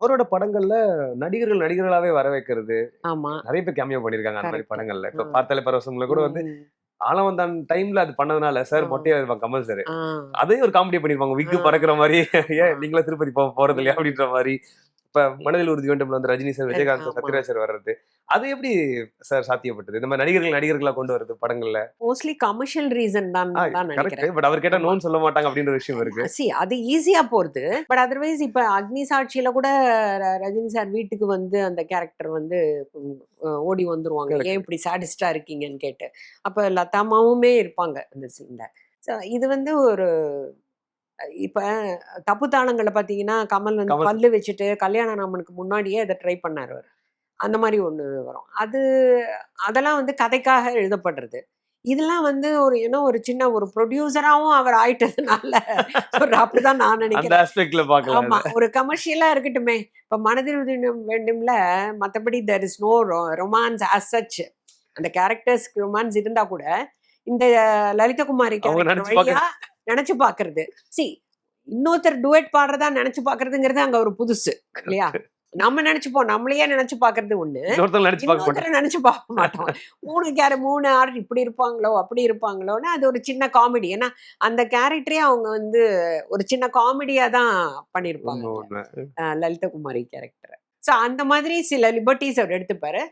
அவரோட படங்கள்ல நடிகர்கள் நடிகர்களாவே வர வைக்கிறது ஆமா நிறைய பேர் கேமியோ பண்ணிருக்காங்க அந்த மாதிரி. படங்கள்ல இப்ப. பார்த்தாலே பரவசம்ல கூட வந்து ம். ஆலவந்தான் டைம்ல அது பண்ணதுனால சார். மொட்டையா இருப்பாங்க கமல் சார் ஆ. அதே ஒரு காமெடி பண்ணிருப்பாங்க விக்கு. பறக்குற மாதிரி ஏன். நீங்களா திருப்பதி போறது இல்லையா அப்படின்ற மாதிரி இப்ப மனதில் உறுதி வேண்டும் வந்து ரஜினி சார் விஜயகாந்த். சத்யராஜ் சார் வர்றது. அது எப்படி சார் சாத்தியப்பட்டது? இந்த மாதிரி நடிகர்கள் நடிகர்களா கொண்டு வருது படங்கள்ல? மோஸ்ட்லி கமர்ஷியல் ரீசன் தான் பட் அவர் கேட்டா. நோன் சொல்ல மாட்டாங்க அப்படின்ற விஷயம் இருக்கு. சி அது ஈஸியா போறது. பட் அதர்வைஸ் இப்ப அக்னி சாட்சியில கூட ரஜினி சார் வீட்டுக்கு வந்து அந்த கேரக்டர் வந்து ஓடி வந்துருவாங்க. ஏன் இப்படி சாடிஸ்டா இருக்கீங்கன்னு கேட்டு. அப்ப லதாமாவுமே இருப்பாங்க அந்த சீன்ல இது வந்து ஒரு இப்ப தப்பு தாளங்களை பாத்தீங்கன்னா கமல் வந்து பல்லு வச்சுட்டு கல்யாண ராமனுக்கு முன்னாடியே அதை ட்ரை பண்ணாரு அவர். அந்த மாதிரி ஒண்ணு வரும். அது அதெல்லாம் வந்து கதைக்காக எழுதப்படுறது. இதெல்லாம் வந்து ஒரு ஏன்னா ஒரு சின்ன ஒரு ப்ரொடியூசராவும் அவர் ஆயிட்டதுனால ஒரு அப்படிதான் நான் நினைக்கிறேன். ஆமா ஒரு கமர்ஷியலா இருக்கட்டுமே. இப்ப மனதில் வேண்டும்ல மத்தபடி there is no romance as such. அந்த கேரக்டர்ஸ்க்கு ரொமான்ஸ் இருந்தா கூட இந்த லலிதகுமாரி நினைச்சு பாக்குறது. சி இன்னொருத்தர் டுவெட் பாடுறதா நினைச்சு பாக்குறதுங்கிறது அங்க ஒரு புதுசு இல்லையா? நம்ம நினைச்சுப்போம் நம்மளையே நினைச்சு பாக்குறது ஒண்ணு. நினைச்சு பார்க்க மாட்டோம். மூணு கேர மூணு ஆறு இப்படி இருப்பாங்களோ அப்படி இருப்பாங்களோன்னு அது ஒரு சின்ன காமெடி ஏன்னா அந்த கேரக்டரே அவங்க வந்து ஒரு சின்ன காமெடியா தான் அஹ் லலிதகுமாரி கேரக்டர் ஸோ அந்த மாதிரி சில லிபர்ட்டிஸ் அவர் எடுத்துப்பாரு.